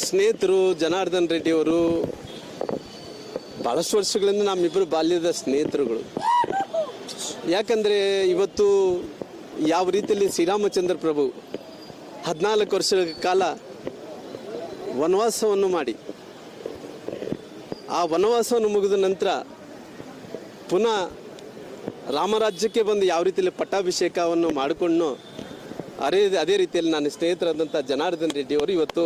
ಸ್ನೇಹಿತರು ಜನಾರ್ದನ್ ರೆಡ್ಡಿ ಅವರು ಭಾಳಷ್ಟು ವರ್ಷಗಳಿಂದ ನಮ್ಮಿಬ್ಬರು ಬಾಲ್ಯದ ಸ್ನೇಹಿತರುಗಳು. ಯಾಕಂದರೆ ಇವತ್ತು ಯಾವ ರೀತಿಯಲ್ಲಿ ಶ್ರೀರಾಮಚಂದ್ರ ಪ್ರಭು ಹದಿನಾಲ್ಕು ವರ್ಷಗಳ ಕಾಲ ವನವಾಸವನ್ನು ಮಾಡಿ, ಆ ವನವಾಸವನ್ನು ಮುಗಿದ ನಂತರ ಪುನಃ ರಾಮರಾಜ್ಯಕ್ಕೆ ಬಂದು ಯಾವ ರೀತಿಯಲ್ಲಿ ಪಟ್ಟಾಭಿಷೇಕವನ್ನು ಮಾಡಿಕೊಂಡು ಅದೇ ಅದೇ ರೀತಿಯಲ್ಲಿ ನನ್ನ ಸ್ನೇಹಿತರಾದಂಥ ಜನಾರ್ದನ್ ರೆಡ್ಡಿ ಅವರು ಇವತ್ತು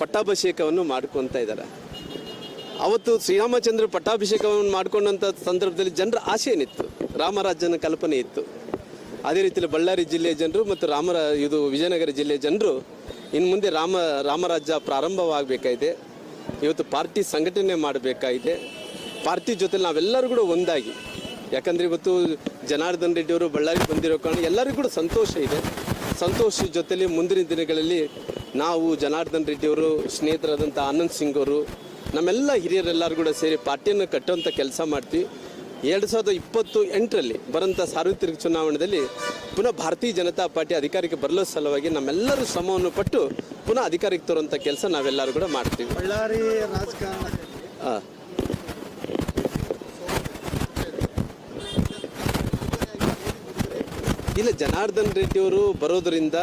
ಪಟ್ಟಾಭಿಷೇಕವನ್ನು ಮಾಡ್ಕೊತಾ ಇದ್ದಾರೆ. ಅವತ್ತು ಶ್ರೀರಾಮಚಂದ್ರ ಪಟ್ಟಾಭಿಷೇಕವನ್ನು ಮಾಡ್ಕೊಂಡಂಥ ಸಂದರ್ಭದಲ್ಲಿ ಜನರ ಆಸೆ ಏನಿತ್ತು? ರಾಮರಾಜ್ಯನ ಕಲ್ಪನೆ ಇತ್ತು. ಅದೇ ರೀತಿಯಲ್ಲಿ ಬಳ್ಳಾರಿ ಜಿಲ್ಲೆಯ ಜನರು ಮತ್ತು ರಾಮರ, ಇದು ವಿಜಯನಗರ ಜಿಲ್ಲೆಯ ಜನರು ಇನ್ನು ಮುಂದೆ ರಾಮ, ರಾಮರಾಜ್ಯ ಪ್ರಾರಂಭವಾಗಬೇಕಾಗಿದೆ. ಇವತ್ತು ಪಾರ್ಟಿ ಸಂಘಟನೆ ಮಾಡಬೇಕಾಗಿದೆ. ಪಾರ್ಟಿ ಜೊತೆ ನಾವೆಲ್ಲರೂ ಕೂಡ ಒಂದಾಗಿ. ಯಾಕಂದರೆ ಇವತ್ತು ಜನಾರ್ದನ್ ರೆಡ್ಡಿಯವರು ಬಳ್ಳಾರಿ ಬಂದಿರೋ ಕಾರಣ ಎಲ್ಲರಿಗೂ ಕೂಡ ಸಂತೋಷ ಇದೆ. ಸಂತೋಷ ಜೊತೆಲಿ ಮುಂದಿನ ದಿನಗಳಲ್ಲಿ ನಾವು ಜನಾರ್ದನ್ ರೆಡ್ಡಿ ಅವರು ಸ್ನೇಹಿತರಾದಂಥ ಆನಂದ್ ಸಿಂಗ್ ಅವರು ನಮ್ಮೆಲ್ಲ ಹಿರಿಯರೆಲ್ಲರೂ ಕೂಡ ಸೇರಿ ಪಾರ್ಟಿಯನ್ನು ಕಟ್ಟುವಂಥ ಕೆಲಸ ಮಾಡ್ತೀವಿ. ಎರಡು ಸಾವಿರದ ಇಪ್ಪತ್ತು ಎಂಟರಲ್ಲಿ ಬರೋಂಥ ಸಾರ್ವತ್ರಿಕ ಚುನಾವಣೆಯಲ್ಲಿ ಪುನಃ ಭಾರತೀಯ ಜನತಾ ಪಾರ್ಟಿ ಅಧಿಕಾರಕ್ಕೆ ಬರಲು ಸಲುವಾಗಿ ನಮ್ಮೆಲ್ಲರೂ ಶ್ರಮವನ್ನು ಪಟ್ಟು ಪುನಃ ಅಧಿಕಾರಕ್ಕೆ ತರುವಂಥ ಕೆಲಸ ನಾವೆಲ್ಲರೂ ಕೂಡ ಮಾಡ್ತೀವಿ. ಬಳ್ಳಾರಿ ರಾಜಕಾರಣ. ಆ. ಇಲ್ಲ ಜನಾರ್ದನ್ ರೆಡ್ಡಿ ಅವರು ಬರೋದರಿಂದ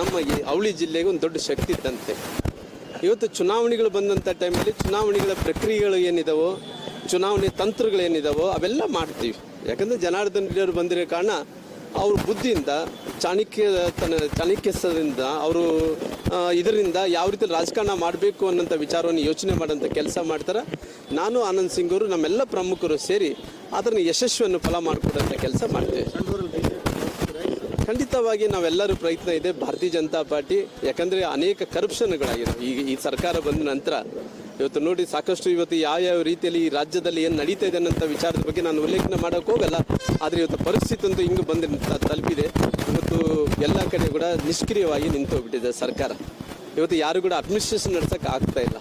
ನಮ್ಮ ಈ ಅವಳಿ ಜಿಲ್ಲೆಗೆ ಒಂದು ದೊಡ್ಡ ಶಕ್ತಿ ಇದ್ದಂತೆ. ಇವತ್ತು ಚುನಾವಣೆಗಳು ಬಂದಂಥ ಟೈಮಲ್ಲಿ ಚುನಾವಣೆಗಳ ಪ್ರಕ್ರಿಯೆಗಳು ಏನಿದಾವೋ, ಚುನಾವಣೆ ತಂತ್ರಗಳೇನಿದಾವೋ ಅವೆಲ್ಲ ಮಾಡ್ತೀವಿ. ಯಾಕಂದರೆ ಜನಾರ್ದನ್ ರೆಡ್ಡಿಯವರು ಬಂದಿರೋ ಕಾರಣ ಅವ್ರ ಬುದ್ಧಿಯಿಂದ ಚಾಣಕ್ಯ ತನ್ನ ಚಾಣಕ್ಯಸದಿಂದ ಅವರು ಇದರಿಂದ ಯಾವ ರೀತಿ ರಾಜಕಾರಣ ಮಾಡಬೇಕು ಅನ್ನೋಂಥ ವಿಚಾರವನ್ನು ಯೋಚನೆ ಮಾಡೋಂಥ ಕೆಲಸ ಮಾಡ್ತಾರೆ. ನಾನು ಆನಂದ್ ಸಿಂಗ್ ಅವರು, ನಮ್ಮೆಲ್ಲ ಪ್ರಮುಖರು ಸೇರಿ ಅದನ್ನು ಯಶಸ್ವಿಯನ್ನು ಫಲ ಮಾಡಿಕೊಡೋಂಥ ಕೆಲಸ ಮಾಡ್ತೇವೆ. ಖಂಡಿತವಾಗಿ ನಾವೆಲ್ಲರೂ ಪ್ರಯತ್ನ ಇದೆ ಭಾರತೀಯ ಜನತಾ ಪಾರ್ಟಿ, ಯಾಕಂದರೆ ಅನೇಕ ಕರಪ್ಷನ್ಗಳಾಗಿದೆ ಈಗ ಈ ಸರ್ಕಾರ ಬಂದ ನಂತರ ಇವತ್ತು ನೋಡಿ ಸಾಕಷ್ಟು ಇವತ್ತು ಯಾವ ಯಾವ ರೀತಿಯಲ್ಲಿ ಈ ರಾಜ್ಯದಲ್ಲಿ ಏನು ನಡೀತಾ ಇದೆ ಅನ್ನೋಂಥ ವಿಚಾರದ ಬಗ್ಗೆ ನಾನು ಉಲ್ಲೇಖನ ಮಾಡೋಕೆ ಹೋಗಲ್ಲ. ಆದರೆ ಇವತ್ತು ಪರಿಸ್ಥಿತಿ ಅಂತೂ ಹಿಂಗೆ ಬಂದು ತಲುಪಿದೆ. ಇವತ್ತು ಎಲ್ಲ ಕಡೆ ಕೂಡ ನಿಷ್ಕ್ರಿಯವಾಗಿ ನಿಂತು ಹೋಗ್ಬಿಟ್ಟಿದೆ ಸರ್ಕಾರ. ಇವತ್ತು ಯಾರು ಕೂಡ ಅಡ್ಮಿನಿಸ್ಟ್ರೇಷನ್ ನಡೆಸೋಕೆ ಆಗ್ತಾ ಇಲ್ಲ.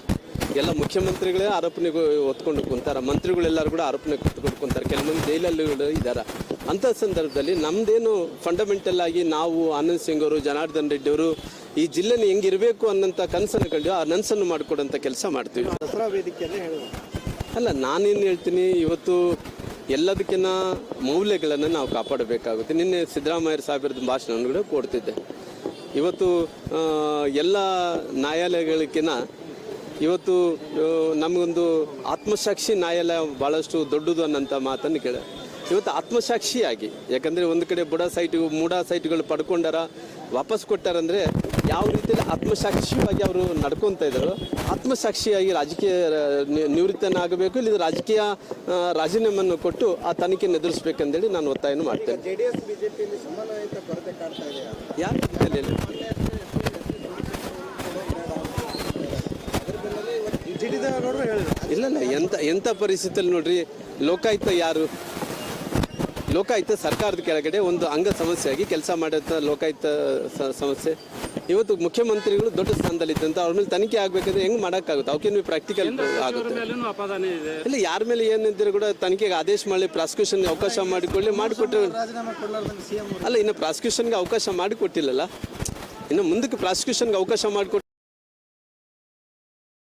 ಎಲ್ಲ ಮುಖ್ಯಮಂತ್ರಿಗಳೇ ಆರೋಪನೆಗೆ ಹೊತ್ಕೊಂಡು ಕುಂತಾರ. ಮಂತ್ರಿಗಳೆಲ್ಲರೂ ಕೂಡ ಆರೋಪನೆ ಕುತ್ಕೊಂಡು ಕುಂತಾರೆ. ಕೆಲವೊಂದು ಜೈಲಲ್ಲಿ ಇದ್ದಾರೆ ಅಂಥ ಸಂದರ್ಭದಲ್ಲಿ ನಮ್ದೇನು ಫಂಡಮೆಂಟಲ್ ಆಗಿ ನಾವು ಆನಂದ್ ಸಿಂಗ್ ಅವರು ಜನಾರ್ದನ್ ರೆಡ್ಡಿ ಅವರು ಈ ಜಿಲ್ಲೆನ ಹೆಂಗಿರಬೇಕು ಅನ್ನೋಂಥ ಕನಸನ್ನು ಕಂಡು ಆ ನನ್ಸನ್ನು ಮಾಡಿಕೊಡೋಂಥ ಕೆಲಸ ಮಾಡ್ತೀವಿ. ದಸರಾ ವೇದಿಕೆಯಲ್ಲೇ ಅಲ್ಲ ನಾನೇನು ಹೇಳ್ತೀನಿ ಇವತ್ತು ಎಲ್ಲದಕ್ಕಿನ್ನ ಮೌಲ್ಯಗಳನ್ನು ನಾವು ಕಾಪಾಡಬೇಕಾಗುತ್ತೆ. ನಿನ್ನೆ ಸಿದ್ದರಾಮಯ್ಯ ಸಾಹೇಬರ ಭಾಷಣವನ್ನು ಕೂಡ ಕೊಡ್ತಿದ್ದೆ. ಇವತ್ತು ಎಲ್ಲ ನ್ಯಾಯಾಲಯಗಳಕ್ಕಿಂತ ಇವತ್ತು ನಮಗೊಂದು ಆತ್ಮಸಾಕ್ಷಿ ನ್ಯಾಯಾಲಯ ಭಾಳಷ್ಟು ದೊಡ್ಡದು ಅನ್ನೋಂಥ ಮಾತನ್ನು ಕೇಳ. ಇವತ್ತು ಆತ್ಮಸಾಕ್ಷಿಯಾಗಿ ಯಾಕಂದರೆ ಒಂದು ಕಡೆ ಬುಡ ಸೈಟ್ ಮೂಡ ಸೈಟ್ಗಳು ಪಡ್ಕೊಂಡಾರ ವಾಪಸ್ ಕೊಟ್ಟಾರಂದರೆ ಯಾವ ರೀತಿಯಲ್ಲಿ ಆತ್ಮಸಾಕ್ಷಿಯಾಗಿ ಅವರು ನಡ್ಕೊತಾ ಇದ್ದಾರೋ ಆತ್ಮಸಾಕ್ಷಿಯಾಗಿ ರಾಜಕೀಯ ನಿವೃತ್ತನಾಗಬೇಕು ಇಲ್ಲಿ ರಾಜಕೀಯ ರಾಜೀನಾಮೆಯನ್ನು ಕೊಟ್ಟು ಆ ತನಿಖೆಯನ್ನು ಎದುರಿಸ್ಬೇಕಂದೇಳಿ ನಾನು ಒತ್ತಾಯನ ಮಾಡ್ತೇನೆ. ಜೆ ಇಲ್ಲ ಇಲ್ಲ ಎಂತ ಎಂಥ ಪರಿಸ್ಥಿತಿಯಲ್ಲಿ ನೋಡ್ರಿ ಲೋಕಾಯುಕ್ತ ಯಾರು? ಲೋಕಾಯುಕ್ತ ಸರ್ಕಾರದ ಕೆಳಗಡೆ ಒಂದು ಅಂಗ ಸಮಸ್ಯೆಯಾಗಿ ಕೆಲಸ ಮಾಡಿದಂಥ ಲೋಕಾಯುಕ್ತ ಸಮಸ್ಯೆ. ಇವತ್ತು ಮುಖ್ಯಮಂತ್ರಿಗಳು ದೊಡ್ಡ ಸ್ಥಾನದಲ್ಲಿ ಇದ್ದಂತ ಅವ್ರ ಮೇಲೆ ತನಿಖೆ ಆಗ್ಬೇಕಂದ್ರೆ ಹೆಂಗ್ ಮಾಡಕ್ಕಾಗುತ್ತೆ? ಅವಕ್ಕೇನು ಪ್ರಾಕ್ಟಿಕಲ್ ಆಗುತ್ತೆ. ಮೇಲೂ ಅಪಾದಾನೆ ಇದೆ. ಇಲ್ಲ ಯಾರ ಮೇಲೆ ಏನಿದ್ರು ಕೂಡ ತನಿಖೆಗೆ ಆದೇಶ ಮಾಡಿ ಪ್ರಾಸಿಕ್ಯೂಷನ್ ಅವಕಾಶ ಮಾಡಿಕೊಳ್ಳಿ ಮಾಡಿಕೊಟ್ರೆ ರಾಜೀನಾಮೆ ಕೊಡಲಾರ್ದಂಗೆ ಸಿಎಂ ಅಲ್ಲ ಇನ್ನು ಪ್ರಾಸಿಕ್ಯೂಷನ್ಗೆ ಅವಕಾಶ ಮಾಡಿಕೊಟ್ಟಿಲ್ಲಲ್ಲ? ಇನ್ನು ಮುಂದಕ್ಕೆ ಪ್ರಾಸಿಕ್ಯೂಷನ್ಗೆ ಅವಕಾಶ ಮಾಡಿಕೊಟ್ಟು